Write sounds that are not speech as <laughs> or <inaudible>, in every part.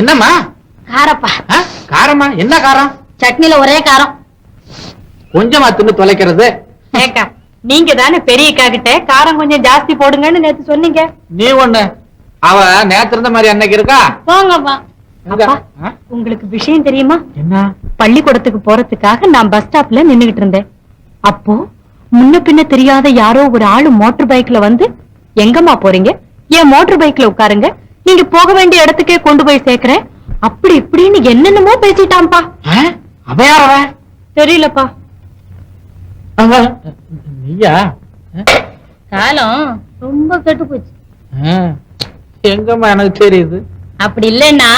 என்னம்மா? காரப்பா? காரமா என்ன காரம்? சட்னில ஒரே காரம். கொஞ்சமா தின்னு தொலைக்கிறது. ஏக்கா நீங்க தானே பெரியக்கா கிட்ட காரம் கொஞ்சம் ஜாஸ்தி போடுங்கன்னு நேத்து சொன்னீங்க. நீ ஒண்ணு. அவ நேத்து இருந்த மாதிரி அன்னைக்கு இருக்கா? போங்கப்பா? உங்களுக்கு விஷயம் தெரியுமா? என்ன? பள்ளிக்கூடத்துக்கு போறதுக்காக நான் பஸ் ஸ்டாப்ல நின்னுகிட்டு இருந்தேன். அப்போ முன்ன பின்ன தெரியாத யாரோ ஒரு ஆளு மோட்டார் பைக்ல வந்து எங்கம்மா போறீங்க? ஏன் மோட்டார் பைக்ல உட்காருங்க? நீங்க போக வேண்டிய இடத்துக்கே கொண்டு போய் சேர்க்கிறேன். அப்படி இப்படின்னு என்னென்னமோ பேசிட்டான்பா ஆ? அவ யார் அவ தெரியலப்பா. நீயா? காலம் ரொம்ப கெட்டு போச்சு. எங்கம்மா எனக்கு தெரியுது? அப்படி இல்லைன்னா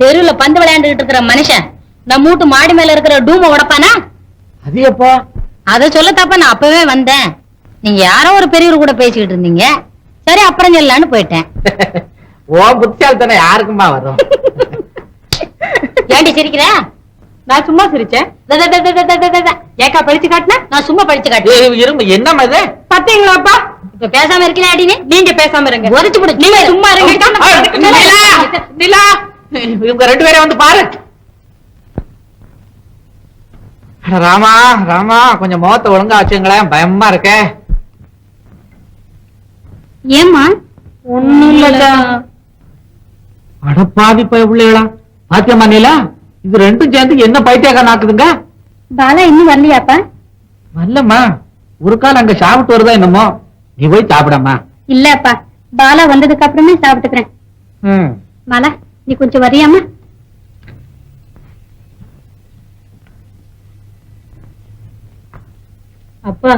தெருவுல பந்து விளையாண்டுகிட்டு இருக்கிற மனுஷன் நம்ம வீட்டு மாடி மேல இருக்கிற டூம உடப்பானா? அது எப்போ அத சொல்லத்தாப்ப நான் அப்பவே வந்தேன். நீங்க யாரோ ஒரு பெரியவர் கூட பேசிக்கிட்டு இருந்தீங்க. சரி அப்புறம் சொல்லலான்னு போயிட்டேன். <laughs> ஓ புத்திசாலித்தனம் யாருக்குமா வரும்? ஏண்டி சிரிக்கிற? நான் சும்மா சிரிச்சேன். ஏக்கா படிச்சு காட்டின? நான் சும்மா படிச்சு காட்டுறேன் ஏய், இருங்க என்னம்மா இது? பாத்தீங்களாப்பா? இப்ப பேசாம இருக்கல அடினே? நீங்க பேசாம இருங்க. உரைச்சு போடு. நீங்க சும்மா இருங்க. நிலா, நிலா, இவங்க ரெண்டு பேரையும் வந்து பாரு. ராமா ராமா கொஞ்சம் முகத்தை ஒழுங்கா வச்சுங்களேன் பயமா இருக்கே. ஏமா ஒண்ணும் இல்லக்கா அடப்பாவி பிள்ளைகளா. பாத்தியம்மா நிலா இது ரெண்டும் சேர்ந்து என்ன பைத்தியக்கா நாக்குதுங்க பாலா இன்னும் வரலையாப்பா? வரலம்மா. ஒரு கால் அங்க சாப்பிட்டு வருதா என்னமோ? நீ போய் சாப்பிடம்மா இல்லப்பா. பாலா வந்ததுக்கு அப்புறமே சாப்பிட்டுக்கிறேன். ம். பாலா நீ கொஞ்சம் வரியாமா அப்பா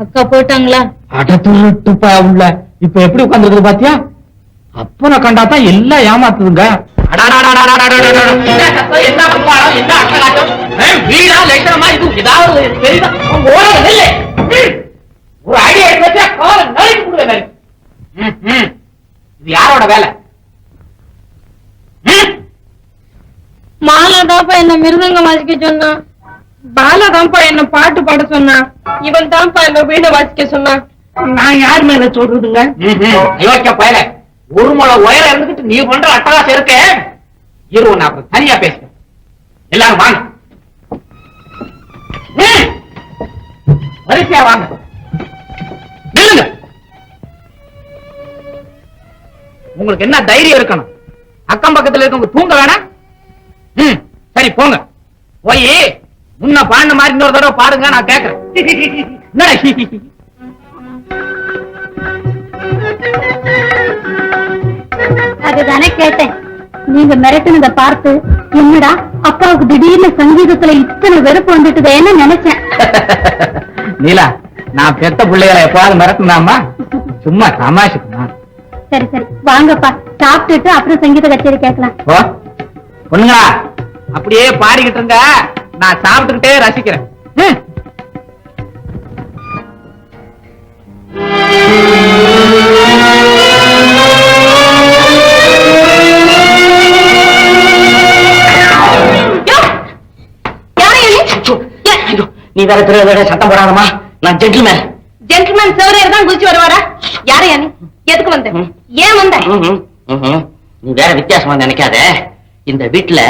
அக்கா போயிட்டாங்களா? அடத்துருட்டுப்பா உள்ள. இப்ப எப்படி உட்கார்ந்துருக்குது பாத்தியா? அப்பனை கண்டாதான் எல்லாம் ஏமாத்துதுங்க. ஒரு வேலை? மாலாதாப்பா என்ன மிருதங்க வாசிக்க சொன்னான் பாலாதான்ப்பா என்ன பாட்டு பாட சொன்னான் இவன் தான்ப்பா என்ன வீணை வாசிக்க சொன்னான் நான் யார் மேல சொல்றதுங்க? ஒரு முளை உயரம் இருந்துகிட்டு நீ பண்ற அட்டகாசம் இருக்க? இரு நான் அப்புறம் தனியா பேசுறேன். எல்லாரும் வாங்க. வரிசையா வாங்க. நில்லுங்க. உங்களுக்கு என்ன தைரியம் இருக்கணும்? அக்கம் பக்கத்துல இருக்கவங்க தூங்க வேணாம். ம் சரி போங்க. போய் முன்ன பாடின மாதிரி இன்னொரு தடவை பாடுங்க நான் கேட்கறேன் அதுதானே கேட்டேன். நீங்க மிரட்டுனத பார்த்து என்னடா அப்பாவுக்கு திடீர்னு சங்கீதத்துல இத்தனை வெறுப்பு வந்துட்டுதேன்னு நினைச்சேன்? <laughs> நீலா நான் பெத்த பிள்ளைகளை எப்போது மிரட்டினாமா சும்மா தமாஷுக்குமா சரி சரி. வாங்கப்பா. சாப்பிட்டுட்டு அப்புறம் சங்கீத கச்சேரி கேட்கலாம். பொண்ணுங்களா அப்படியே பாடிக்கிட்டு இருங்க. நான் சாப்பிட்டுக்கிட்டே ரசிக்கிறேன். நீ வேற தெரிய சத்தம் போடாதமா நான் ஜென்டில்மேன் ஜென்டில்மேன் சிவரையர் தான் குதிச்சு வருவாரா? யாரையா நீ எதுக்கு வந்த. ஏன் வந்த? நீ வேற வித்தியாசமா நினைக்காத. இந்த வீட்டுல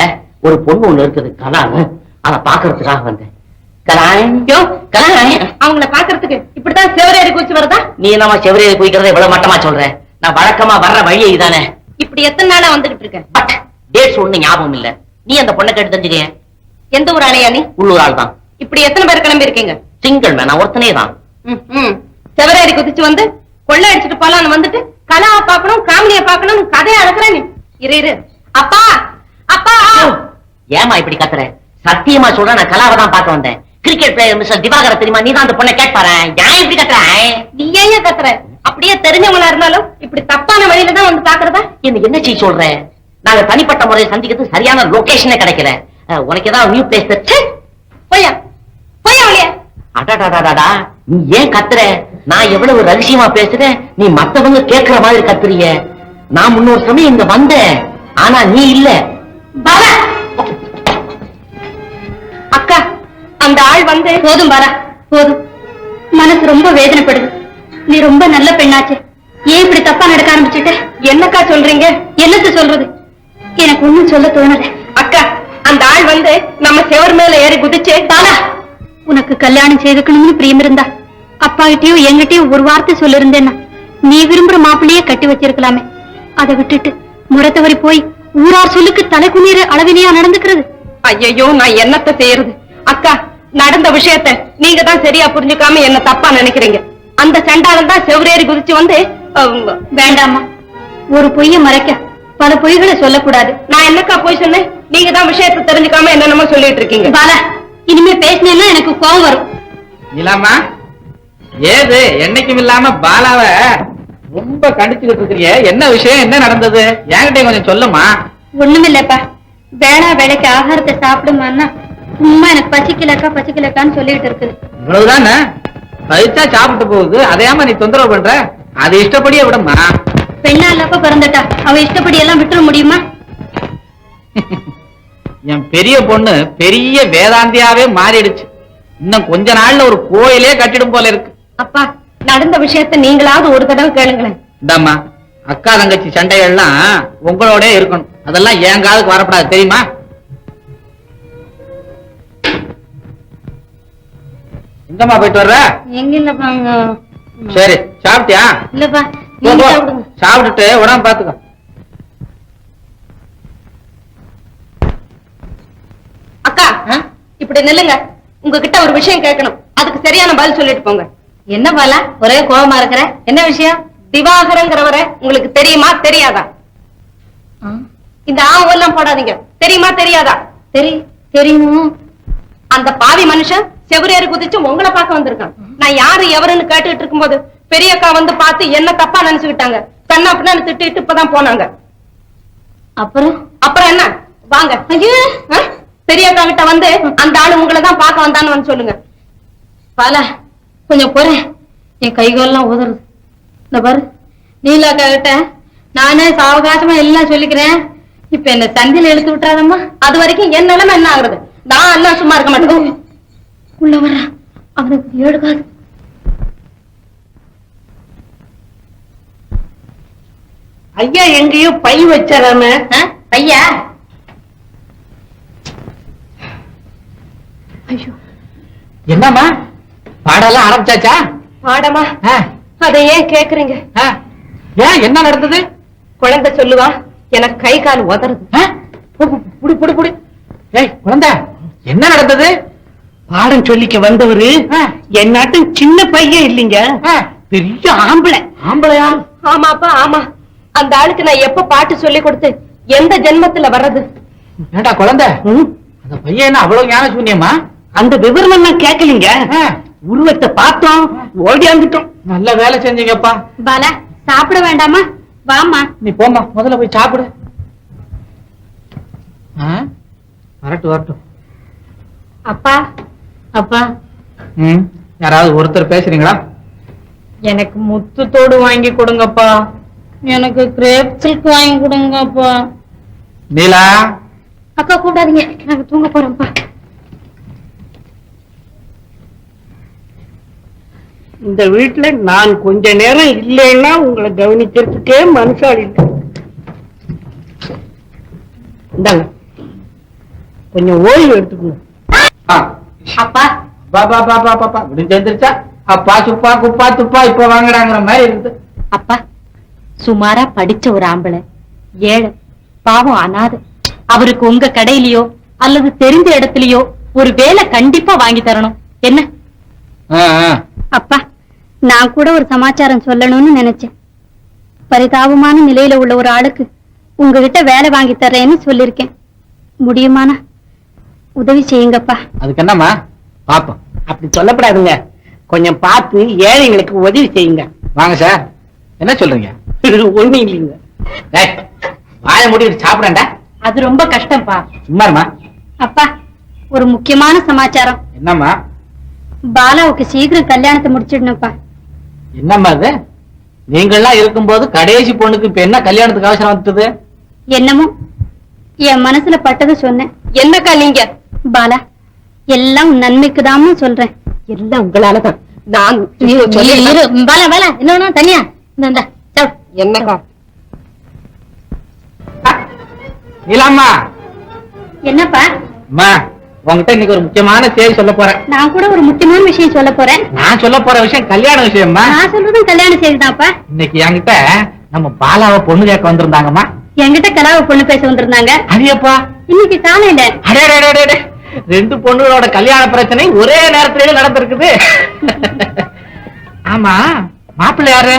ஒரு பொண்ணு ஒண்ணு இருக்குது கலான்னு. அதை பாக்குறதுக்காக வந்தேன். கலாய் கலாய் அவங்கள பாக்குறதுக்கு இப்படித்தான் சிவரையர் குதிச்சு வருதா? நீ நம்ம செவரையை குயிக்கிறத இவ்வளவு மட்டமா சொல்ற? நான் வழக்கமா வர்ற வழியே இதானே. இப்படி எத்தனை நாளா வந்துகிட்டு இருக்க? பட் டேட்ஸ் ஒண்ணு ஞாபகம் இல்ல. நீ அந்த பொண்ணை கேட்டு தெரிஞ்சுக்க எந்த ஊர் ஆளையா நீ? உள்ளூர் ஆள் தான் இப்படி எத்தனை பேர் கிளம்பி இருக்கீங்க சிங்கிள் மேன் நான் ஒருத்தனே தான். செவரேறி குதிச்சு வந்து கொள்ளை அடிச்சுட்டு போலான்னு வந்துட்டு கலாவை பார்க்கணும் காமெடியை பார்க்கணும் கதையை அழகுற நீ. இரு இரு. அப்பா அப்பா! ஏமா இப்படி கத்துற? சத்தியமா சொல்ற நான் கலாவை தான் பார்க்க வந்தேன். கிரிக்கெட் பிளேயர் மிஸ்டர் திவாகர தெரியுமா? நீ தான் அந்த பொண்ணை கேட்பாரு ஏன் இப்படி கத்துற? நீ ஏன் கத்துற? அப்படியே தெரிஞ்சவங்களா இருந்தாலும் இப்படி தப்பான வழியில தான் வந்து பாக்குறதா என்ன என்ன செய்ய சொல்ற? நாங்க தனிப்பட்ட முறையில் சந்திக்கிறது சரியான லொகேஷனே கிடைக்கல. உனக்கு ஏதாவது நியூ பிளேஸ் போயா போயா வழியா அடாடாடாடா நீ ஏன் கத்துற? நான் எவ்வளவு ரகசியமா பேசுறேன்? நீ மத்தவங்க கேக்குற மாதிரி கத்துறிய. நான் முன்னொரு சமயம் இங்க வந்தேன். ஆனா நீ இல்ல. பாலா அக்கா அந்த ஆள் வந்து போதும் பாரா போதும். மனசு ரொம்ப வேதனைப்படுது. நீ ரொம்ப நல்ல பெண்ணாச்சே. ஏன் இப்படி தப்பா நடக்க ஆரம்பிச்சுட்ட? என்னக்கா சொல்றீங்க? என்னத்த சொல்றது? எனக்கு ஒண்ணும் சொல்ல தோணல. அக்கா அந்த ஆள் வந்து நம்ம செவர் மேல ஏறி குதிச்சு பாலா உனக்கு கல்யாணம் செய்துக்கணும்னு பிரியம் இருந்தா அப்பா என்கிட்டயும் ஒரு வார்த்தை சொல்லிருந்தேன்னா நீ விரும்புற மாப்பிள்ளையே கட்டி வச்சிருக்கலாமே. அதை விட்டுட்டு முறை தவறி போய் ஊரார் சொல்லுக்கு தலை குனிற அளவினையா நடந்துக்கிறது? ஐயோ நான் என்னத்த செய்யறது? அக்கா நடந்த விஷயத்த நீங்க தான் சரியா புரிஞ்சுக்காம என்ன தப்பா நினைக்கிறீங்க. அந்த சண்டாளன் தான் செவரேறி குதிச்சு வந்து வேண்டாமா ஒரு பொய்ய மறைக்க பல பொய்களை சொல்லக்கூடாது. நான் என்னக்கா போய் சொன்னேன்? நீங்க தான் விஷயத்த தெரிஞ்சுக்காம என்னென்னமோ சொல்லிட்டு இருக்கீங்க. பாலா. இனிமே பேசினேன்னா எனக்கு கோவம் வரும். இல்லாமா ஏது என்னைக்கும் இல்லாம பாலாவ ரொம்ப கண்டிச்சுக்கிட்டு இருக்கிறிய. என்ன விஷயம்? என்ன நடந்தது? என்கிட்ட கொஞ்சம் சொல்லுமா ஒண்ணுமில்லப்பா. வேளா வேலைக்கு ஆகாரத்தை சாப்பிடுமான்னா சும்மா எனக்கு பசிக்கலக்கா பசிக்கலக்கான்னு சொல்லிட்டு இருக்குது. இவ்வளவுதானே? பறிச்சா சாப்பிட்டு போகுது. அதையாம நீ தொந்தரவு பண்ற? அது இஷ்டப்படியே விடுமா பெண்ணா இல்லப்ப பிறந்துட்டா. அவ இஷ்டப்படி எல்லாம் விட்டுற முடியுமா? <laughs> என் பெரிய பொண்ணு பெரிய வேதாந்தியாவே மாறிடுச்சு. இன்னும் கொஞ்ச நாள்ல ஒரு கோயிலே கட்டிடும் போல இருக்கு. அப்பா நடந்த விஷயத்த நீங்களாவது ஒரு தடவை கேளுங்களேன். இந்தாம்மா அக்கா தங்கச்சி சண்டைகள்லாம் உங்களோட இருக்கணும். அதெல்லாம் என் காதுக்கு வரப்படாது தெரியுமா? எங்கம்மா போயிட்டு வர்ற? எங்க இல்லப்பா சரி சாப்பிட்டியா? இல்லப்பா சாப்பிட்டுட்டு உடம்பு பாத்துக்கோ இப்படி நில்லுங்க. உங்ககிட்ட ஒரு விஷயம் கேட்கணும். அதுக்கு சரியான பதில் சொல்லிட்டு போங்க. என்ன பாலா? ஒரே கோவமா இருக்கிற? என்ன விஷயம்? திவாகரங்கிறவரை உங்களுக்கு தெரியுமா? தெரியாதா? இந்த ஆவெல்லாம் போடாதீங்க. தெரியுமா? தெரியாதா? சரி தெரியும்? அந்த பாவி மனுஷன் செவரேறி குதிச்சு உங்களை பார்க்க வந்திருக்கான். நான் யாரு எவருன்னு கேட்டுட்டு இருக்கும்போது பெரியக்கா வந்து பார்த்து என்ன தப்பா நினைச்சுக்கிட்டாங்க. கண்ணா அப்படின்னு திட்டிட்டு இப்பதான் போனாங்க. அப்புறம்? அப்புறம் என்ன? வாங்க. ஆ? பெரியக்கா கிட்ட வந்து அந்த ஆளு உங்களை தான் பார்க்க வந்தான்னு வந்து சொல்லுங்க. பாலா கொஞ்சம் போறேன் என் கைகாலெல்லாம் உதறுது. இந்த பாரு நீலாக்கா கிட்ட நானே சாவகாசமா எல்லாம் சொல்லிக்கிறேன். இப்ப என்ன சந்தில இழுத்து விட்டுறாதம்மா. அது வரைக்கும் என் நிலைமை என்ன ஆகுறது? நான் எல்லாம் சும்மா இருக்க மாட்டேன். உள்ள வர்றா. அவனுக்கு ஏழு காது ஐயா எங்கேயோ பை வச்சாராம. ஆ? பையா என்னம்மா? பாடெல்லாம் ஆரம்பிச்சாச்சா? பாடமா? அதை ஏன் கேக்குறீங்க. ஏன்? என்ன நடந்தது? குழந்தை சொல்லுவா எனக்கு கை கால் உதறுது. புடி புடி புடி. ஏய் குழந்தை என்ன நடந்தது? பாடம் சொல்லிக்க வந்தவரு ஆ. என்னாட்டும் சின்ன பையன் இல்லைங்க. பெரிய ஆம்பளை. ஆம்பளையா? ஆமாப்பா ஆமா. அந்த ஆளுக்கு நான் எப்ப பாட்டு சொல்லி கொடுத்து எந்த ஜென்மத்துல வர்றது? ஏண்டா குழந்தை? அந்த பையன் அவ்வளவு ஞான சூன்யமா அந்த விவரம் நான் கேட்கலீங்க. உருவத்தை பார்த்தோம் ஓடியாந்துட்டோம் நல்ல வேலை செஞ்சீங்கப்பா. பாலா சாப்பிட வேண்டாமா? வாமா நீ போம்மா முதல்ல போய் சாப்பிடு? வரட்டும் வரட்டும். அப்பா அப்பா. ம் யாராவது ஒருத்தர் பேசுறீங்களா? எனக்கு முத்து தோடு வாங்கி கொடுங்கப்பா. எனக்கு கிரேப் சில்க் வாங்கி கொடுங்கப்பா. நீலா. அக்கா கூப்பிடாதீங்க நாங்க தூங்க போறோம்ப்பா. இந்த வீட்டுல நான் கொஞ்ச நேரம் இல்லைன்னா உங்களை கவனிக்கிறதுக்கே இந்தாங்க. கொஞ்சம் ஓய்வு எடுத்துக்கணும். அப்பா. அப்பா சுப்பா குப்பா துப்பா இப்ப வாங்கடாங்கிற மாதிரி இருக்குது. அப்பா சுமாரா படிச்ச ஒரு ஆம்பளை. ஏழை. பாவம் அனாதை. அவருக்கு உங்க கடையிலயோ அல்லது தெரிஞ்ச இடத்துலயோ ஒரு வேலை கண்டிப்பா வாங்கி தரணும். என்ன? ஆ, ஆ. அப்பா நான் கூட ஒரு சமாச்சாரம் சொல்லணும்னு நினைச்சேன். பரிதாபமான நிலையில உள்ள ஒரு ஆளுக்கு உங்ககிட்ட வேலை வாங்கி தர்றேன்னு சொல்லிருக்கேன். முடியுமானா உதவி செய்யுங்கப்பா. அதுக்கு என்னம்மா? பாப்போம். அப்படி சொல்லப்படாதுங்க. கொஞ்சம் பார்த்து ஏழைங்களுக்கு உதவி செய்யுங்க. வாங்க சார். என்ன சொல்றீங்க? <laughs> ஒண்ணும் இல்லைங்க. டேய், வாயை மூடிட்டு சாப்பிடண்டா அது ரொம்ப கஷ்டம்ப்பா. சும்மா இருமா அப்பா ஒரு முக்கியமான சமாச்சாரம். என்னம்மா? பாலாவுக்கு சீக்கிரம் கல்யாணத்தை முடிச்சிடணும்ப்பா. என்னம்மா இது? நீங்கள்லாம் இருக்கும்போது கடைசி பொண்ணுக்கு இப்ப என்ன கல்யாணத்துக்கு அவசரம் வந்தது என்னமோ? என் மனசுல பட்டதை சொன்னேன். என்னக்கா நீங்க? பாலா எல்லாம் உன் நன்மைக்குதாம்மா சொல்றேன். எல்லாம் உங்களாலதான். நான். பாலா பாலா. இன்னொன்னு தனியா. இந்தா. என்னக்கா? நீலாம்மா. என்னப்பா? அம்மா. உங்ககிட்ட இன்னைக்கு ஒரு முக்கியமான செய்தி சொல்ல போறேன். நான் கூட ஒரு முக்கியமான விஷயம் சொல்ல போறேன். நான் சொல்ல போற விஷயம் கல்யாண விஷயம்மா. நான் சொல்றதும் கல்யாணம் செய்துதான்ப்பா இன்னைக்கு என்கிட்ட நம்ம பாலாவை பொண்ணு கேட்க வந்திருந்தாங்கம்மா. என்கிட்ட கலாவை பொண்ணு பேச வந்திருந்தாங்க. அடியப்பா இன்னைக்கு காலையில. அடே. ரெண்டு பொண்ணுகளோட கல்யாண பிரச்சனை ஒரே நேரத்திலேயே நடந்திருக்குது. ஆமா மாப்பிள்ளை யாரு?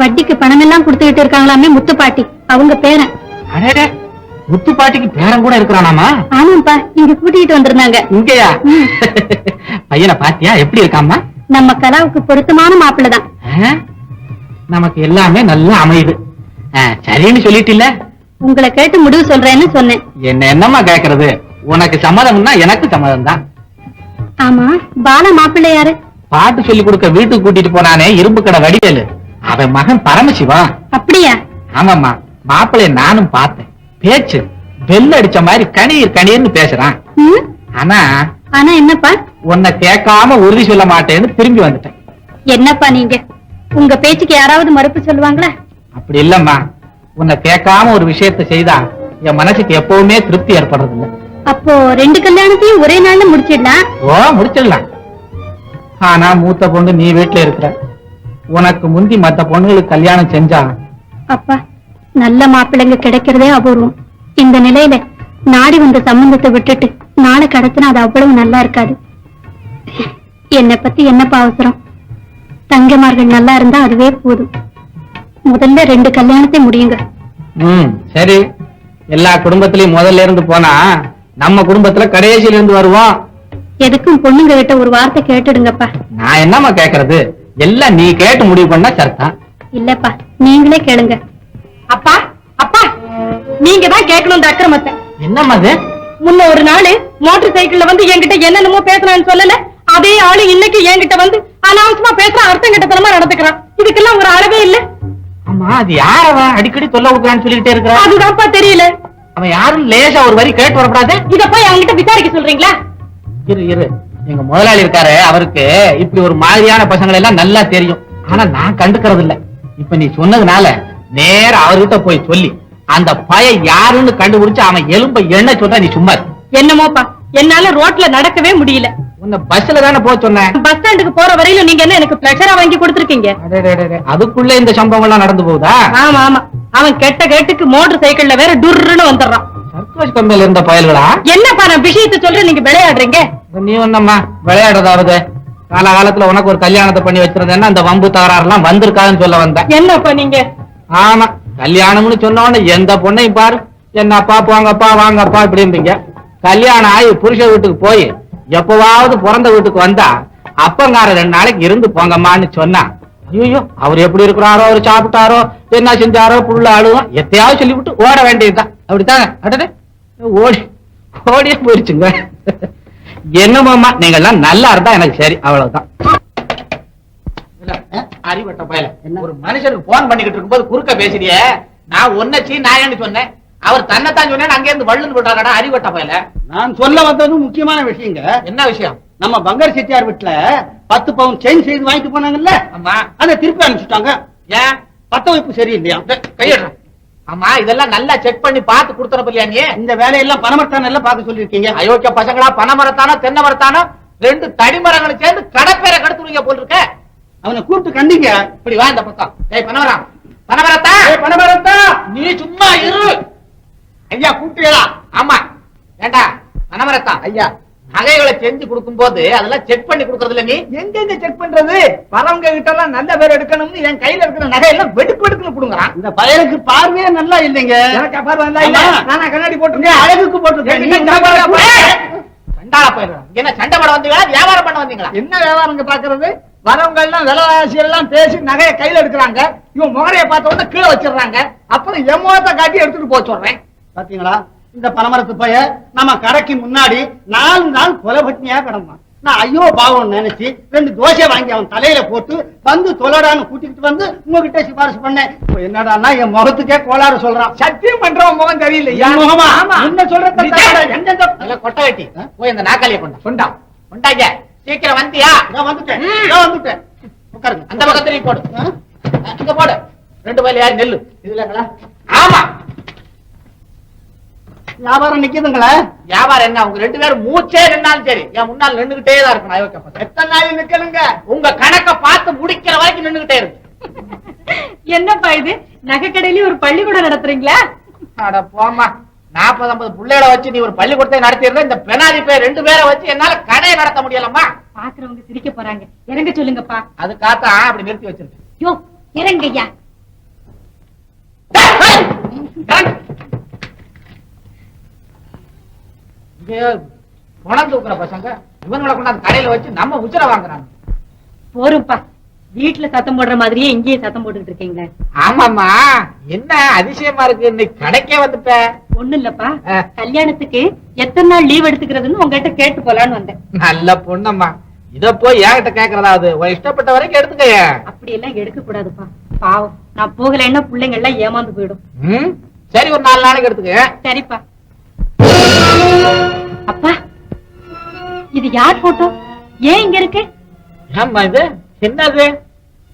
வட்டிக்கு பணம் எல்லாம் கொடுத்துக்கிட்டு இருக்காங்களாமே முத்துப்பாட்டி. அவங்க பேரன். அடே. முத்து பாட்டிக்கு பேரன் கூட இருக்கிறானாமா? ஆமாப்பா இங்க கூட்டிட்டு வந்திருந்தாங்க. இங்கயா? பையனை பாத்தியா? எப்படி இருக்காமா நம்ம கலாவுக்கு பொருத்தமான மாப்பிள்ளை தான். ஆ? நமக்கு எல்லாமே நல்லா அமையுது. சரின்னு சொல்லிட்டில்ல? உங்களை கேட்டு முடிவு சொல்றேன்னு சொன்னேன். என்ன என்னம்மா கேக்குறது? உனக்கு சம்மதம்னா எனக்கு சம்மதம் தான் ஆமா பால மாப்பிள்ளை யாரு? பாட்டு சொல்லி கொடுக்க வீட்டுக்கு கூட்டிட்டு போனானே இரும்பு கடை வடிவேலு. அவன் மகன் பரமசிவா. அப்படியா? ஆமாம்மா மாப்பிள்ளைய நானும் பார்த்தேன். பேச்சு பெல் அடிச்ச மாதிரி கணீர் கணீர்னு பேசுறான்? ஆனா ஆனா என்னப்பா? உன்னை கேட்காம உறுதி சொல்ல மாட்டேன்னு திரும்பி வந்துட்டேன். என்னப்பா நீங்க? உங்க பேச்சுக்கு யாராவது மறுப்பு சொல்லுவாங்களா? அப்படி இல்லம்மா. உன்னை கேட்காம ஒரு விஷயத்தை செய்தா என் மனசுக்கு எப்பவுமே திருப்தி ஏற்படுறது இல்ல அப்போ ரெண்டு கல்யாணத்தையும் ஒரே நாள்ல முடிச்சிடலாம்? ஓ முடிச்சிடலாம். ஆனா மூத்த பொண்ணு நீ வீட்டுல இருக்கிற. உனக்கு முந்தி மத்த பொண்ணுகளுக்கு கல்யாணம் செஞ்சா அப்பா நல்ல மாப்பிள்ளைங்க கிடைக்கிறதே அபூர்வம். இந்த நிலையில நாடி வந்த சம்பந்தத்தை விட்டுட்டு நாளை கடத்தினா அது அவ்வளவு நல்லா இருக்காது. என்னை பத்தி என்னப்பா அவசரம்? தங்கமார்கள் நல்லா இருந்தா அதுவே போதும். முதல்ல ரெண்டு கல்யாணத்தை முடியுங்க. ம் சரி. எல்லா குடும்பத்திலயும் முதல்ல இருந்து போனா நம்ம குடும்பத்துல கடைசியில இருந்து வருவோம். எதுக்கும் பொண்ணுங்க கிட்ட ஒரு வார்த்தை கேட்டுடுங்கப்பா. நான் என்னம்மா கேக்குறது? எல்லாம் நீ கேட்டு முடிவு பண்ணா சரிதான் இல்லப்பா நீங்களே கேளுங்க. அப்பா அப்பா நீங்க தான் கேட்கணும் இந்த அக்கிரமத்தை. என்னம்மா அது? முன்ன ஒரு நாள் மோட்டார் சைக்கிள்ல வந்து என்கிட்ட என்னென்னமோ பேசலாம்னு சொல்லல அதே ஆளு இன்னைக்கு என்கிட்ட வந்து அனாவசியமா பேசுறான் அர்த்தம் கிட்டத்தனமா நடந்துக்கிறான். இதுக்கெல்லாம் ஒரு அளவே இல்ல. ஆமா அது யார் அவன் அடிக்கடி தொல்லை கொடுக்குறான்னு சொல்லிட்டே இருக்கிறான் அதுதான்ப்பா தெரியல. அவன் யாரும் லேசா ஒரு வரி கேட்டு வரக்கூடாது. இத போய் அவன்கிட்ட விசாரிக்க சொல்றீங்களா? இரு இரு. எங்க முதலாளி இருக்காரு அவருக்கு இப்படி ஒரு மாதிரியான பசங்களை எல்லாம் நல்லா தெரியும். ஆனா நான் கண்டுக்கிறது இல்ல இப்ப நீ சொன்னதுனால நேரா அவர்கிட்ட போய் சொல்லி அந்த பய யாருன்னு கண்டுபிடிச்சு அவன் எலும்ப எண்ண சொன்னா நீ சும்மா. என்னமோப்பா என்னால ரோட்ல நடக்கவே முடியல. உன்னை பஸ்ல தானே போக சொன்னேன். பஸ் ஸ்டாண்டுக்கு போற வரையில நீங்க என்ன எனக்கு பிரெஷரா வாங்கி கொடுத்துருக்கீங்க? அதுக்குள்ள இந்த சம்பவம் எல்லாம் நடந்து போகுதா? ஆமா ஆமா. அவன் கெட்ட கேட்டுக்கு மோட்டார் சைக்கிள்ல வேற டுர்ன்னு வந்துடுறான். சர்க்கஸ் கம்பெனில இருந்த பயல்களா? என்னப்பா நான் விஷயத்தை சொல்றேன் நீங்க விளையாடுறீங்க? நீ வந்தம்மா விளையாடுறதாவது? காலகாலத்துல உனக்கு ஒரு கல்யாணத்தை பண்ணி வச்சிருந்தேன்னா அந்த வம்பு தகராறு எல்லாம் வந்திருக்காதுன்னு சொல்ல வந்தேன். என்னப்பா நீங்க? ஆமா கல்யாணம்னு சொன்ன உடனே எந்த பொண்ணையும் பாரு. என்னப்பா போங்கப்பா வாங்கப்பா இப்படின்றீங்க. கல்யாணம் ஆகி புருஷ வீட்டுக்கு போய் எப்பவாவது பிறந்த வீட்டுக்கு வந்தா அப்பங்கார ரெண்டு நாளைக்கு இருந்து போங்கம்மான்னு சொன்னா ஐயோ அவர் எப்படி இருக்கிறாரோ அவர் சாப்பிட்டாரோ என்ன செஞ்சாரோ புள்ள அழுவோம் எத்தையாவது சொல்லிவிட்டு ஓட வேண்டியதுதான். அப்படித்தாங்க அடடே ஓடி ஓடியே போயிருச்சுங்க என்னமாம்மா நீங்க எல்லாம் நல்லா இருந்தா எனக்கு சரி அவ்வளவுதான். அறிவட்ட பயல. ஒரு மனுஷனுக்கு போன் பண்ணிக்கிட்டு இருக்கும்போது குறுக்க பேசுறியே நான் ஒன்னச்சி நான் சொன்னேன். அவர் தன்னைத்தான் சொன்னேன் அங்க இருந்து வள்ளுன்னு போட்டாரடா அறிவட்ட பயல. நான் சொல்ல வந்தது முக்கியமான விஷயங்க. என்ன விஷயம்? நம்ம பங்கர் செட்டியார் வீட்டுல பத்து பவுன் செயின் செய்து வாங்கிட்டு போனாங்கல்ல? ஆமா. அதை திருப்பி அனுப்பிச்சுட்டாங்க. ஏன்? பத்த வைப்பு சரியில்லையா கையிடுறேன் ஆமா இதெல்லாம் நல்லா செக் பண்ணி பார்த்து கொடுத்தன இல்லையா நீ? இந்த வேலையெல்லாம் பணமர்த்தான் எல்லாம் பார்க்க சொல்லிருக்கீங்க அயோக்கிய பசங்களா பனை மரத்தானோ தென்னை மரத்தானோ ரெண்டு தடி மரங்களும் சேர்ந்து கடப்பேரை கடத்துவீங்க போல் இருக்க. அவனை கூப்பிட்டு கண்டிங்க. இப்படி வா இந்த பக்கம். ஏய் பனமரம் பனமரத்தா பணமரத்தா நீ சும்மா இரு. ஐயா கூப்பிட்டீங்களா? ஆமா. ஏண்டா? பனமரத்தா ஐயா. நகைகளை செஞ்சு கொடுக்கும் போது அதெல்லாம் செக் பண்ணி கொடுக்கறது இல்ல நீ? எங்க செக் பண்றது? வரவங்க கிட்ட எல்லாம் நல்ல பேர் எடுக்கணும்னு என் கையில இருக்கிற நகையெல்லாம் வெடுக்கு வெடுக்குன்னு கொடுங்கறான். இந்த பயலுக்கு பார்வையே நல்லா இல்லைங்க. எனக்கு பார்வை நல்லா இல்ல. நானா கண்ணாடி போட்டிருக்கேன். அழகுக்கு போட்டிருக்கேன். சண்டாள போயிடுறோம் என்ன சண்டை படம் வந்தீங்களா? வியாபாரம் பண்ண வந்தீங்களா? என்ன வியாபாரங்க பாக்குறது? வரவங்க எல்லாம் விலைவாசி எல்லாம் பேசி நகையை கையில எடுக்கிறாங்க. இவன் முகரைய பார்த்த உடனே கீழே வச்சிடுறாங்க. அப்புறம் எமோத்த காட்டி எடுத்துட்டு போக சொல்றேன். பாத்தீங்களா? இந்த பனமரத்து பைய நம்ம கடைக்கு முன்னாடி நாலு நாள் கொலைபட்டினியா கிடந்தான். நான் ஐயோ பாவம் நினைச்சு ரெண்டு தோசை வாங்கி அவன் தலையில போட்டு வந்து தொலைடான்னு கூட்டிட்டு வந்து உங்ககிட்ட சிபாரிசு பண்ணேன். இப்ப என்னடான்னா என் முகத்துக்கே கோளாறு சொல்றான். சத்தியம் பண்றவன் முகம் தெரியல. என் முகமா? என்ன சொல்ற நல்ல கொட்டை வெட்டி. போய் அந்த நாக்காளிய கொண்டா கொண்டா. கொண்டாங்க. சீக்கிரம் வந்தியா நான் வந்துட்டேன். நான் வந்துட்டேன். உட்காருங்க. அந்த பக்கத்துல போடு. இங்க போடு. ரெண்டு பயில யாரு நெல்லு. இதுலங்களா ஆமா. வியாபாரம் நிக்குதுங்களா. வியாபாரம் என்ன? உங்க ரெண்டு பேரும் மூச்சே நின்னாலும் சரி. என் முன்னால் நின்னுகிட்டே தான் இருக்கணும். அயோக்கியப்பட்ட எத்தனை நாள் நிக்கணுங்க? உங்க கணக்க பார்த்து முடிக்கிற வரைக்கும் நின்னுகிட்டே இருக்கு. என்னப்பா இது? நகை கடையிலயும் ஒரு பள்ளிக்கூடம் நடத்துறீங்களா? அட போம்மா. நாற்பது ஐம்பது பிள்ளைகளை வச்சு நீ ஒரு பள்ளிக்கூடத்தை நடத்திடுற இந்த பெனாதி பேர் ரெண்டு பேரை வச்சு என்னால கடையை நடத்த முடியலம்மா. பாக்குறவங்க சிரிக்க போறாங்க. இறங்க சொல்லுங்கப்பா. அதுக்காகத்தான் அப்படி நிறுத்தி வச்சிருக்கேன். யோ இறங்கய்யா. இங்க பணம் தூக்குற பசங்க இவங்களை கொண்டாந்து கடையில வச்சு நம்ம உச்சர வாங்குறாங்க. போரும்ப்பா வீட்டுல சத்தம் போடுற மாதிரியே இங்கேயே சத்தம் போட்டுட்டு இருக்கீங்களே. ஆமாமா என்ன அதிசயமா இருக்கு? இன்னைக்கு கடைக்கே வந்துட்ட. ஒண்ணு இல்லப்பா. கல்யாணத்துக்கு எத்தனை நாள் லீவ் எடுத்துக்கிறதுன்னு உங்ககிட்ட கேட்டு போலான்னு வந்தேன். நல்ல பொண்ணம்மா. இத போய் என்கிட்ட கேக்குறதாவது? உன் இஷ்டப்பட்ட வரைக்கும் எடுத்துக்கய. அப்படி எல்லாம் எடுக்க கூடாதுப்பா பாவம். நான் போகலைன்னா பிள்ளைங்க எல்லாம் ஏமாந்து போயிடும்? சரி ஒரு நாலு நாளைக்கு எடுத்துக்க. சரிப்பா. அப்பா இது யார் போட்டோ ஏன் இங்க இருக்கு? ஏம்மா இது? என்னது?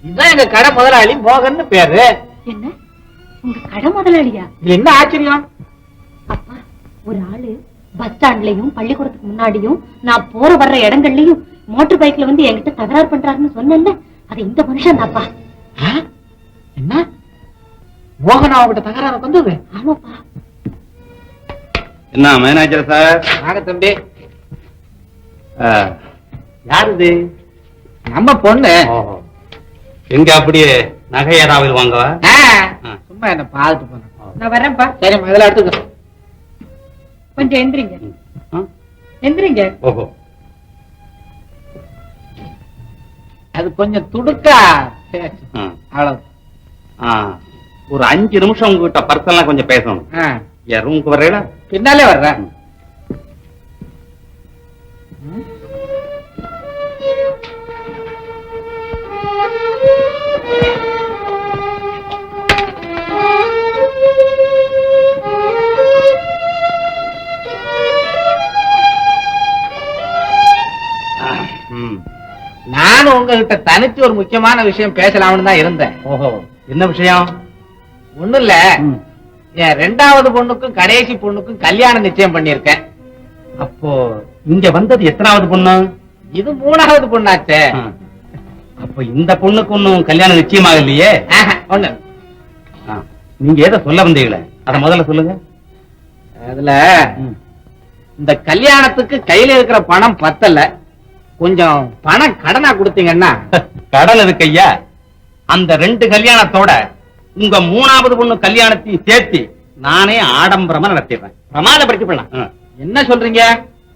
இதுதான் எங்க கடை முதலாளி மோகன் பேரு. என்ன? உங்க கடை முதலாளியா? இது என்ன ஆச்சரியம்? அப்பா ஒரு ஆளு பஸ் ஸ்டாண்ட்லயும் பள்ளிக்கூடத்துக்கு முன்னாடியும் நான் போற வர்ற இடங்கள்லயும் மோட்டார் பைக்ல வந்து என்கிட்ட தகராறு பண்றாருன்னு சொன்னேன்ல. அது இந்த மனுஷன் தான்ப்பா ஆ? என்ன? மோகன் அவகிட்ட தகராறு வந்தது? ஆமாப்பா. என்ன மேனேஜர் சார்? வாங்க தம்பி. யார் இது? நம்ம பொண்ணு. எங்க அப்படியே நகை ஏதாவது வாங்கவா. சும்மா என்ன பார்த்துட்டு போனேன் நான் வரேன்ப்பா சரி முதல்ல எடுத்துக்க. கொஞ்சம் எந்திரிங்க? எந்திரிங்க. ஓஹோ. அது கொஞ்சம் துடுக்கா. அவ்வளவு. ஒரு அஞ்சு நிமிஷம் உங்ககிட்ட பர்சனலா கொஞ்சம் பேசணும். என் ரூமுக்கு வர்றீங்களா? பின்னாலே வர்றேன். நானும் உங்ககிட்ட தனிச்சு ஒரு முக்கியமான விஷயம் பேசலாம்னு தான் இருந்தேன். ஓஹோ என்ன விஷயம்? ஒண்ணும் இல்ல. என் ரெண்டாவது பொண்ணுக்கும் கடைசி பொண்ணுக்கும் கல்யாணம் நிச்சயம் பண்ணிருக்கேன் அப்போ இங்க வந்தது எத்தனாவது பொண்ணு? இது மூணாவது பொண்ணாச்சே. அப்போ இந்த பொண்ணுக்கு ஒன்னும் கல்யாணம் நிச்சயமாக இல்லையே? ஒண்ணு. நீங்க ஏதோ சொல்ல வந்தீங்களே. அத முதல்ல சொல்லுங்க. அதுல. இந்த கல்யாணத்துக்கு கையில இருக்கிற பணம் பத்தல. கொஞ்சம் பணம் கடனா கொடுத்தீங்கன்னா. <laughs> கடல் இருக்கு ஐயா? அந்த ரெண்டு கல்யாணத்தோட உங்க மூணாவது பொண்ணு கல்யாணத்தையும் சேர்த்து நானே ஆடம்பரமா நடத்திடுறேன். பிரமாதப்படுத்தி பண்ணலாம் என்ன சொல்றீங்க?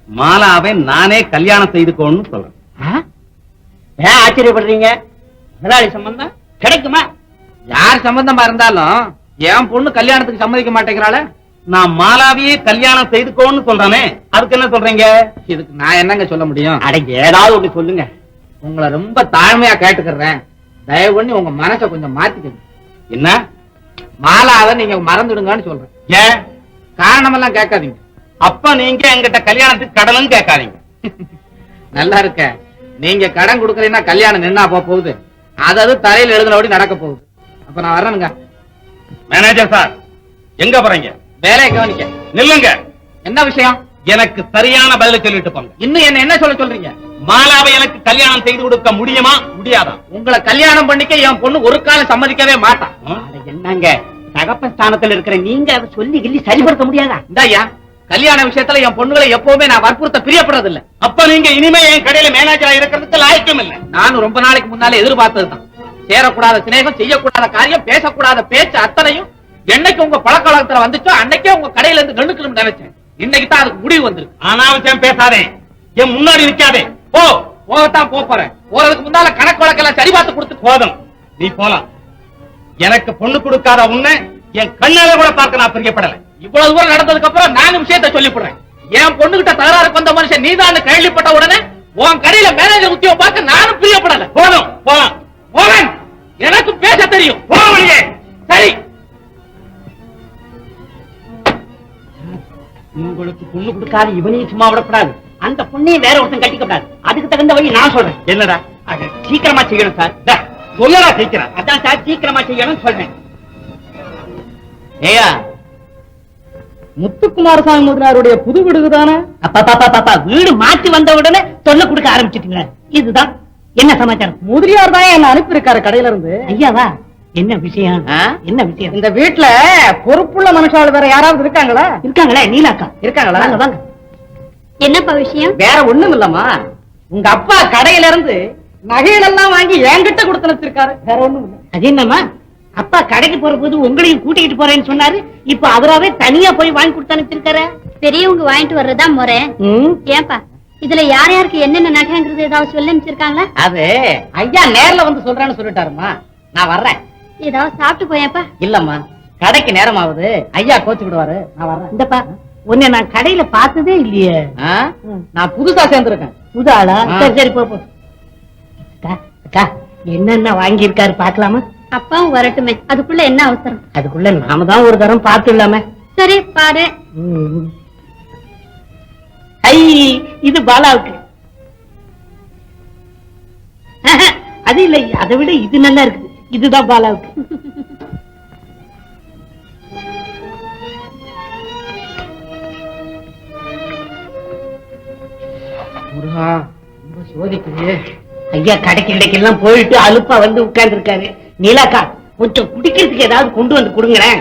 மாலாவை நானே கல்யாணம் செய்துக்கோன்னு சொல்றேன்? ஏன் ஆச்சரியப்படுறீங்க? முதலாளி சம்பந்தம் கிடைக்குமா? யார் சம்பந்தமா இருந்தாலும் என் பொண்ணு கல்யாணத்துக்கு சம்மதிக்க மாட்டேங்கிறாளே. நான் மாலாவையே கல்யாணம் செய்துக்கோன்னு சொல்றேனே அதுக்கு என்ன சொல்றீங்க? இதுக்கு நான் என்னங்க சொல்ல முடியும்? அட ஏதாவது ஒண்ணு சொல்லுங்க. உங்களை ரொம்ப தாழ்மையா கேட்டுக்கிறேன். தயவு பண்ணி உங்க மனசை கொஞ்சம் மாத்திக்கங்க. என்ன? மாலாவை நீங்க மறந்துடுங்கன்னு சொல்றேன். ஏன்? காரணமெல்லாம் கேட்காதீங்க. அப்ப நீங்க எங்கிட்ட கல்யாணத்துக்கு கடனும் கேட்காதீங்க. <laughs> நல்லா இருக்க. நீங்க கடன் கொடுக்கறீங்கன்னா கல்யாணம் நின்னா போக போகுது. அதாவது தலையில எழுதுனபடி நடக்க போகுது. அப்ப நான் வரேனுங்க மேனேஜர் சார் எங்க போறீங்க? வேலையை கவனிக்க நில்லுங்க. என்ன விஷயம்? எனக்கு சரியான பதில சொல்லிட்டு போங்க. இன்னும் என்ன என்ன சொல்ல சொல்றீங்க? மாலாவை எனக்கு கல்யாணம் செய்து கொடுக்க முடியுமா? முடியாதா? உங்களை கல்யாணம் பண்ணிக்க என் பொண்ணு ஒரு காலம் சம்மதிக்கவே மாட்டான் என்னங்க? தகப்பன் ஸ்தானத்துல இருக்கிற நீங்க அதை சொல்லி கிள்ளி சரிப்படுத்த முடியாதா? இந்தாயா கல்யாண விஷயத்துல என் பொண்ணுகளை எப்பவுமே நான் வற்புறுத்த பிரியப்படுறது இல்ல அப்ப நீங்க இனிமே என் கடையில மேனேஜரா இருக்கிறதுக்கு லாய்க்கும் இல்ல. நானும் ரொம்ப நாளைக்கு முன்னாலே எதிர்பார்த்ததுதான். சேரக்கூடாத சிநேகம் செய்யக்கூடாத காரியம் பேசக்கூடாத பேச்சு அத்தனையும் என்னைக்கு உங்க பழக்க வழக்கத்துல வந்துச்சோ அன்னைக்கே உங்க கடையில இருந்து நின்னுக்கணும்னு நினைச்சேன். இன்னைக்கு தான் அதுக்கு முடிவு வந்திருக்கு. அனாவசியம் பேசாதே. என் முன்னாடி நிக்காதே. போ. போகத்தான் போறேன். போறதுக்கு முன்னால கணக்கு வழக்கெல்லாம் சரி பார்த்து கொடுத்து போதும். நீ போலாம். எனக்கு பொண்ணு கொடுக்காத உன்னை என் கண்ணால கூட பார்க்க நான் பிரியப்படல. இவ்வளவு தூரம் நடந்ததுக்கு அப்புறம் நான் விஷயத்த சொல்லிவிடுறேன் என் பொண்ணுகிட்ட தகராறுக்கு வந்த மனுஷன் நீதான் கேள்விப்பட்ட உடனே உன் கடையில மேனேஜர் உத்தியோகம் பார்க்க நானும் பிரியப்படல. போதும். போலாம். மோகன் எனக்கு பேச தெரியும். சரி. உங்களுக்கு பொண்ணு கொடுக்காத இவனையும் சும்மா விடக்கூடாது. அந்த பொண்ணையும் வேற ஒருத்தன் கட்டிக்க கூடாது அதுக்கு தகுந்த வழி நான் சொல்றேன். என்னடா? அட, சீக்கிரமா செய்யணும் சார். சொல்லடா சீக்கிரம். அதான் சார் சீக்கிரமா செய்யணும்னு சொல்றேன். ஏயா முத்துக்குமாரசாமி முதலியாருடைய புது வீடு தானே? அப்பா வீடு மாத்தி வந்த உடனே தொல்லை கொடுக்க ஆரம்பிச்சிட்டீங்களா. இதுதான். என்ன சமாச்சாரம்? முதலியார் தான் என்ன அனுப்பியிருக்காரு கடையில இருந்து ஐயாவா? என்ன விஷயம்? என்ன விஷயம்? இந்த வீட்டுல பொறுப்புள்ள மனுஷாள் வேற யாராவது இருக்காங்களா? இருக்காங்களே நீலாக்கா. இருக்காங்களா? வாங்க வாங்க. என்னப்பா விஷயம்? வேற ஒண்ணும் இல்லம்மா. உங்க அப்பா கடையில இருந்து நகைகள் எல்லாம் வாங்கி என்கிட்ட கொடுத்து வச்சிருக்காரு. வேற ஒண்ணும் இல்ல. அது என்னம்மா? அப்பா கடைக்கு போற போது உங்களையும் கூட்டிக்கிட்டு போறேன்னு சொன்னாரு. இப்ப அவராவே தனியா போய் வாங்கி கொடுத்து அனுப்பிச்சிருக்காரு? பெரியவங்க வாங்கிட்டு வர்றதா முறை. ஏன்பா இதுல யார் யாருக்கு என்னென்ன நகைங்கிறது ஏதாவது சொல்லி அனுப்பிச்சிருக்காங்களா? அது ஐயா நேர்ல வந்து சொல்றேன்னு சொல்லிட்டாருமா நான் வர்றேன். ஏதாவது சாப்பிட்டு போயேப்பா இல்லம்மா கடைக்கு நேரம் ஆகுது ஐயா கோச்சுக்கிடுவாரு நான் வர்றேன். இந்தப்பா உன்னை நான் கடையில பார்த்ததே இல்லையே? நான் புதுசா சேர்ந்திருக்கேன். புது ஆளா. சரி சரி போ போ. அக்கா என்னென்ன வாங்கி இருக்காரு பாக்கலாமா அப்பாவும் வரட்டுமே. அதுக்குள்ள என்ன அவசரம்? அதுக்குள்ள நாம தான் ஒரு தரம் பார்த்துடலாமே சரி பாரு. ஐ இது பாலாவுக்கு. அது இல்ல அதை விட இது நல்லா இருக்கு இதுதான் பாலாவுக்கு முருகா ரொம்ப சோதிக்குது. ஐயா கடைக்கு கிடைக்கெல்லாம் போயிட்டு அலுப்பா வந்து உட்கார்ந்து இருக்காரு நீலாக்கா கொஞ்சம் குடிக்கிறதுக்கு ஏதாவது கொண்டு வந்து கொடுங்களேன்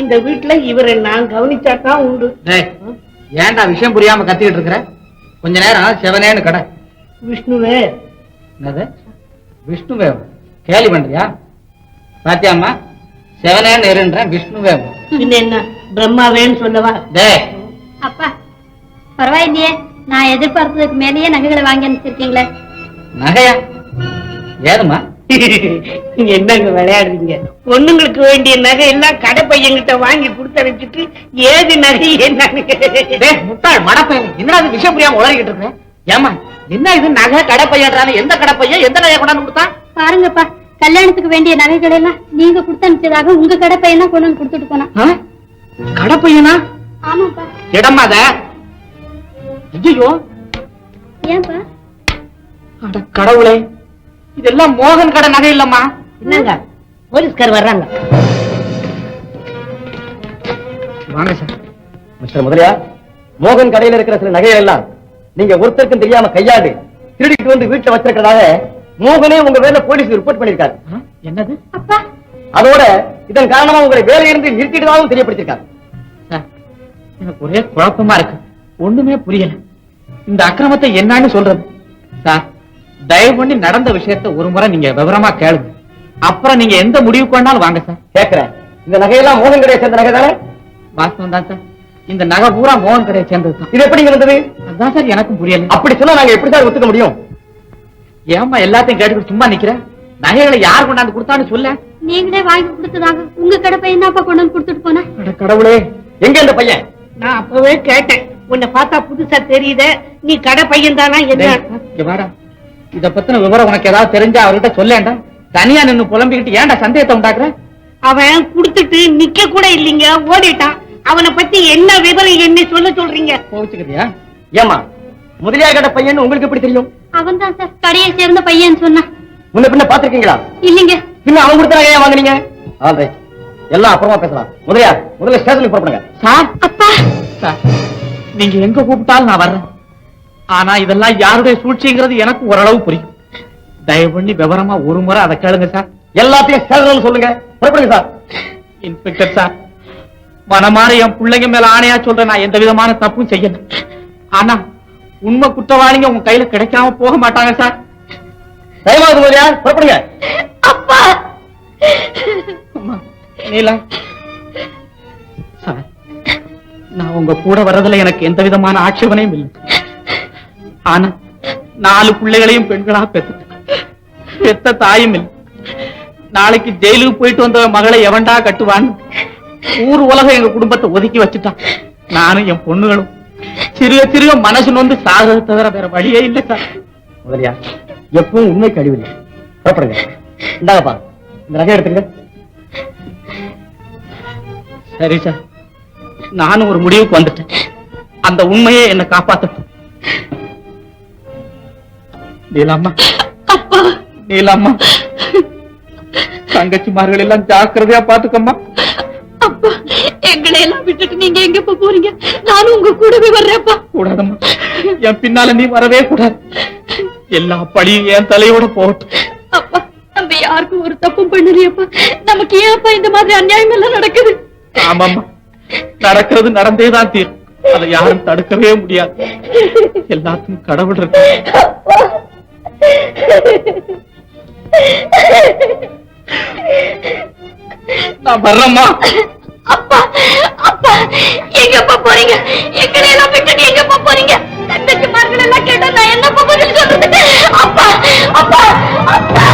இந்த வீட்டுல இவரை நான் கவனிச்சாதான் உண்டு. ஏன்டா விஷயம் புரியாம கத்திக்கிட்டு இருக்கிற? கொஞ்ச நேரம் செவனேன்னு கடை. விஷ்ணுவே. என்னது? விஷ்ணுவே கேலி பண்றியா? பாத்தியாம்மா? செவனேன்னு இருன்றேன் விஷ்ணுவே. பின்ன என்ன பிரம்மாவேன்னு சொல்லவா? டேய் அப்பா பரவாயில்லையே. நான் எதிர்பார்த்ததுக்கு மேலேயே நகைகளை வாங்கி அனுப்பிச்சிருக்கீங்களே. நகையா? ஏதுமா நீங்க என்னங்க விளையாடுறீங்க? பொண்ணுங்களுக்கு வேண்டிய நகை எல்லாம் கடை பையன்கிட்ட வாங்கி கொடுத்து அனுப்பிச்சிட்டு ஏது நகை என்னன்னு டேய் முட்டாள் மடப்பையன். என்னடா இது விஷயம் புரியாம உளறிக்கிட்டு இருக்கேன் ஏமா என்ன இது நகை கடை பையன்றானே? எந்த கடை பையன்? எந்த நகை கொண்டாந்து கொடுத்தான்? பாருங்கப்பா கல்யாணத்துக்கு வேண்டிய நகைகள் எல்லாம் நீங்க கொடுத்து அனுப்பிச்சதாக உங்க கடை பையன் தான் கொண்டு வந்து கொடுத்துட்டு போனா ஆ? கடை பையனா? ஆமாப்பா. இடமா அத. ஐயோ ஏன்பா? அட கடவுளே. இதெல்லாம் மோகன் கடை நகை இல்லம்மா. என்னங்க? போலீஸ்கார் வர்றாங்க. வாங்க சார். மிஸ்டர் முதலியா மோகன் கடையில இருக்கிற சில நகைகள் எல்லாம் நீங்க ஒருத்தருக்கும் தெரியாம கையாண்டு திருடிட்டு வந்து வீட்டுல வச்சிருக்கிறதாக மோகனே உங்க வேலை போலீஸ் ரிப்போர்ட் பண்ணிருக்காரு? என்னது? அப்பா. அதோட இதன் காரணமா உங்களை வேலையிலிருந்து நிறுத்திட்டதாகவும் தெரியப்படுத்திருக்காரு. சார் எனக்கு ஒரே குழப்பமா இருக்கு. ஒண்ணுமே புரியல. இந்த அக்கிரமத்தை என்னன்னு சொல்றது. சார் தயவு பண்ணி நடந்த விஷயத்த ஒரு முறை நீங்க விவரமா கேளுங்க. அப்புறம் நீங்க எந்த முடிவுக்கு வேணாலும் வாங்க சார். கேட்கிறேன் இந்த நகையெல்லாம் மோகன் கடையை சேர்ந்த நகை தானே? வாஸ்தவம் தான் சார். இந்த நகை பூரா மோகன் கடையை சேர்ந்தது தான். இது எப்படி இருந்தது அதான் சார் எனக்கும் புரியல. அப்படி சொன்னா நாங்க எப்படி சார் ஒத்துக்க முடியும்? ஏமா எல்லாத்தையும் கேட்டுக்கிட்டு சும்மா நிக்கிறேன் நகைகளை யார் கொண்டாந்து கொடுத்தான்னு சொல்ல. நீங்களே வாங்கி கொடுத்ததாக உங்க கடை பையன் தான்ப்பா கொண்டு வந்து கொடுத்துட்டு போனா? அட கடவுளே எங்க இந்த பையன்? நான் அப்பவே கேட்டேன். உன்னை பார்த்தா புதுசா தெரியுதே. நீ கடை பையன் தானா என்ன? வாடா. இத பத்தின விவரம் உனக்கு ஏதாவது தெரிஞ்சா அவர்கிட்ட சொல்லேன்டா தனியா நின்னு புலம்பிக்கிட்டு ஏன்டா சந்தேகத்தை உண்டாக்குற? அவன் குடுத்துட்டு நிக்க கூட இல்லைங்க. ஓடிட்டான். அவனை பத்தி என்ன விவரம் என்ன சொல்ல சொல்றீங்க? கோவிச்சுக்கிறியா ஏமா முதலியார் கடை பையன் உங்களுக்கு எப்படி தெரியும்? அவன் தான் சார். கடையை சேர்ந்த பையன் சொன்னான். முன்ன பின்ன பாத்திருக்கீங்களா இல்லைங்க. பின்ன அவன் கொடுத்த நகையா வாங்குனீங்க? எல்லாம் அப்புறமா பேசலாம். முதலியார் முதல்ல ஸ்டேஷனுக்கு புறப்படுங்க. சார். அப்பா. சார் நீங்க எங்க கூப்பிட்டாலும் நான் வர்றேன். ஆனா இதெல்லாம் யாருடைய சூழ்ச்சிங்கிறது எனக்கு ஓரளவு புரியும். தயவு பண்ணி விவரமா ஒரு முறை அதை கேளுங்க சார். எல்லாத்தையும் ஸ்டேஷன் சொல்லுங்க. புறப்படுங்க சார். Inspector sir. மனமாற என் பிள்ளைங்க மேல ஆணையா சொல்றேன் நான் எந்த விதமான தப்பும் செய்யல. ஆனா உண்மை குற்றவாளிங்க உங்க கையில கிடைக்காம போக மாட்டாங்க சார். தயவாது முதலியார் புறப்படுங்க. அப்பா. அம்மா, நீலா. சார் நான் உங்க கூட வர்றதுல எனக்கு எந்த விதமான ஆட்சேபனையும் இல்லை. ஆனா நாலு பிள்ளைகளையும் பெண்களா பெத்து பெத்த தாயும் இல்லை. நாளைக்கு ஜெயிலுக்கு போயிட்டு வந்த மகளை எவன்டா கட்டுவான்னு ஊர் உலகம் எங்க குடும்பத்தை ஒதுக்கி வச்சுட்டான். நானும் என் பொண்ணுகளும். சிறுக சிறுக மனசு நொந்து சாகிறத தவிர வேற வழியே இல்லை சார். முதலியார் எப்பவும் உண்மை கழிவில்லை புறப்படுங்க. இந்தாங்கப்பா இந்த நகை எடுத்துங்க. சரி சார். நானும் ஒரு முடிவுக்கு வந்துட்டேன். அந்த உண்மையே என்னை காப்பாத்தட்டும். நீலாம்மா. நீலாம்மா. தங்கச்சிமார்கள் எல்லாம் ஜாக்கிரதையா பாத்துக்கம்மா அப்பா எங்களை எல்லாம் விட்டுட்டு நீங்க எங்க போறீங்க? நானும் உங்க கூடவே வர்றேன்ப்பா. கூடாதம்மா. என் பின்னால நீ வரவே கூடாது. எல்லா பழியும் என் தலையோட போகட்டும். அப்பா நம்ம யாருக்கும் ஒரு தப்பும் பண்ணலையப்பா. நமக்கு ஏன்ப்பா இந்த மாதிரி அநியாயம் எல்லாம் நடக்குது? ஆமாம்மா. நடக்கிறது நடந்தே தான் தீரும். அதை யாரும் தடுக்கவே முடியாது. எல்லாத்துக்கும் கடவுள் இருக்கு. நான் வர்றேம்மா. அப்பா அப்பா எங்கப்பா போறீங்க? எங்களை எல்லாம் விட்டுட்டு எங்கப்பா போறீங்க? தங்கச்சிமார்கள் எல்லாம் கேட்டா நான் என்னப்பா பதில் சொல்றது அப்பா அப்பா அப்பா.